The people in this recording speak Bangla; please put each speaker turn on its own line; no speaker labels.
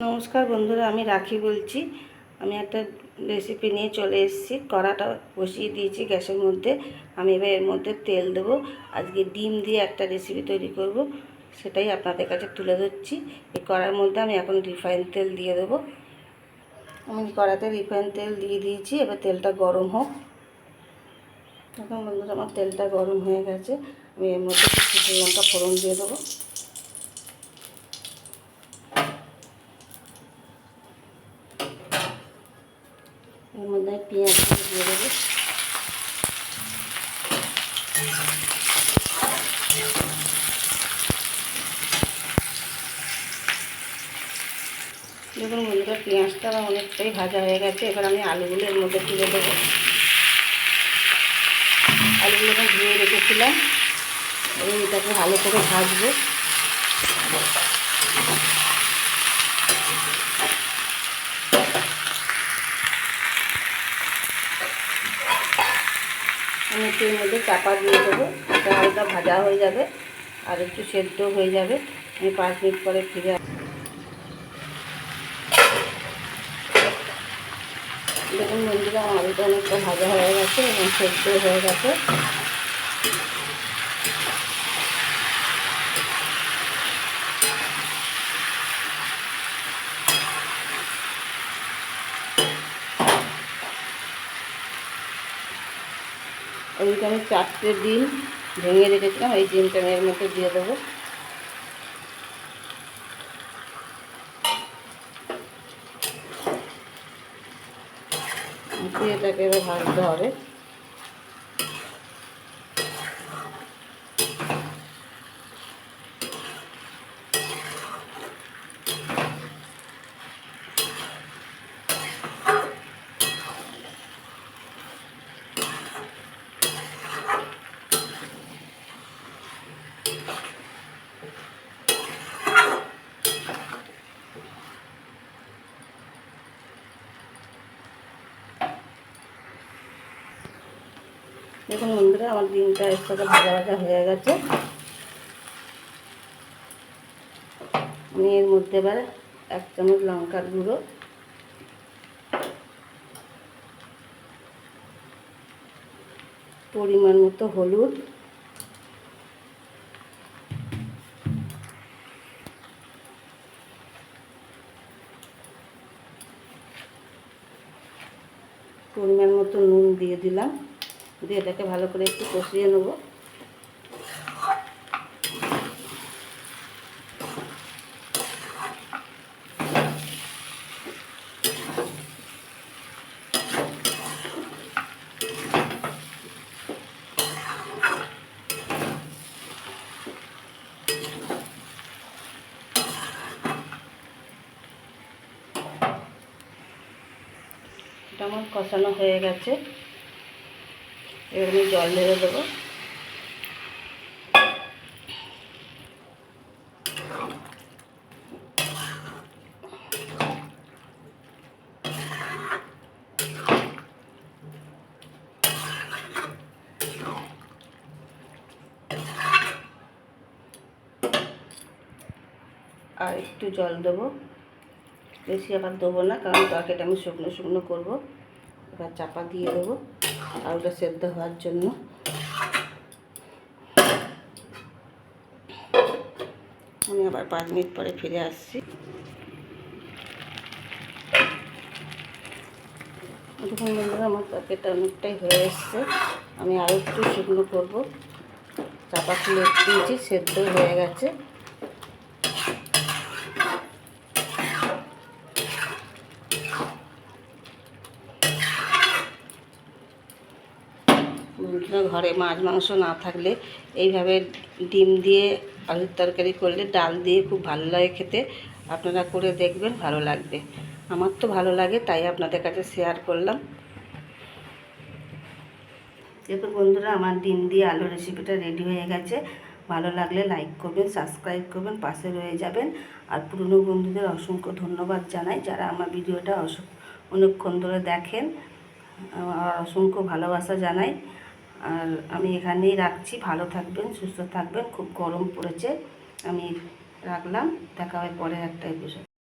নমস্কার বন্ধুরা, আমি রাখি বলছি। আমি একটা রেসিপি নিয়ে চলে এসেছি। কড়াটা বসিয়ে দিয়েছি গ্যাসের মধ্যে। আমি এবার এর মধ্যে তেল দেবো। আজকে ডিম দিয়ে একটা রেসিপি তৈরি করব। সেটাই আপনাদের কাছে তুলে ধরছি। এই কড়ার মধ্যে আমি এখন রিফাইন তেল দিয়ে দেবো। আমি কড়াতে রিফাইন তেল দিয়ে দিয়েছি। এবার তেলটা গরম হোক। এখন বন্ধুরা, আমার তেলটা গরম হয়ে গেছে। আমি এর মধ্যে লঙ্কা ফোড়ন দিয়ে দেবো। মধ্যে পেঁয়াজ দিয়ে দেবো দেখুন বন্ধুরা, পেঁয়াজটা অনেকটাই ভাজা হয়ে গেছে। এবার আমি আলুগুলো এর মধ্যে তুলে দেবো। আলুগুলো ধুয়ে রেখেছিলাম। এবার এটাকে ভালো করে ভাজবো। আমি একটু এর মধ্যে চাপা দিয়ে দেবো। এটা হালকা ভাজা হয়ে যাবে আর একটু সেদ্ধ হয়ে যাবে। আমি পাঁচ মিনিট পরে ফিরে দেখুন বন্ধুরা আলুটা অনেকটা ভাজা হয়ে গেছে এবং সেদ্ধ হয়ে গেছে। ওইদিকে আমি চারটে ডিম ভেঙে রেখেছিলাম, এই ডিমটা আমি এর মধ্যে দিয়ে দেবো। দিয়ে এটাকে এবার ভাজতে হবে। দেখুন বন্ধুরা, আমার ডিমটা এর সাথে ভাজা ভাজা হয়ে গেছে। আমি এর মধ্যে এবার এক চামচ লঙ্কার গুঁড়ো। পরিমাণ মতো হলুদ। পরিমাণ মতো নুন দিয়ে দিলাম। দিয়ে এটাকে ভালো করে একটু কষিয়ে নেব। কষানো হয়ে গেছে। এবার আমি জল ঢেলে দেবো। আর একটু জল দেবো। বেশি আবার দেবো না, কারণ তরকারিটা আমি শুকনো শুকনো করব। এবার চাপা দিয়ে দেবো। আলুটা সেদ্ধ হওয়ার জন্য। আমি আবার পাঁচ মিনিট পরে ফিরে আসছি। দেখুন বন্ধুরা, আমার তরকারিটা অনেকটাই হয়ে এসছে। আমি আরও একটু শুকনো করব। চাপা খুলে দিয়েছি, সেদ্ধ হয়ে গেছে। ঘরে মাছ, মাংস না থাকলে এইভাবে ডিম দিয়ে আলুর তরকারি করলে ডাল দিয়ে খুব ভালো লাগে খেতে। আপনারা করে দেখবেন, ভালো লাগবে। আমার তো ভালো লাগে, তাই আপনাদের কাছে শেয়ার করলাম। দেখুন বন্ধুরা, আমার ডিম দিয়ে আলু রেসিপিটা রেডি হয়ে গেছে। ভালো লাগলে লাইক করবেন সাবস্ক্রাইব করবেন, পাশে রয়ে যাবেন। আর পুরনো বন্ধুদের অসংখ্য ধন্যবাদ জানাই, যারা আমার ভিডিওটা অনেকক্ষণ ধরে দেখেন। আর অসংখ্য ভালোবাসা জানাই। আর আমি এখানেই রাখছি। ভালো থাকবেন, সুস্থ থাকবেন। খুব গরম পড়েছে। আমি রাখলাম। দেখা হয় পরে একটা এপিসোড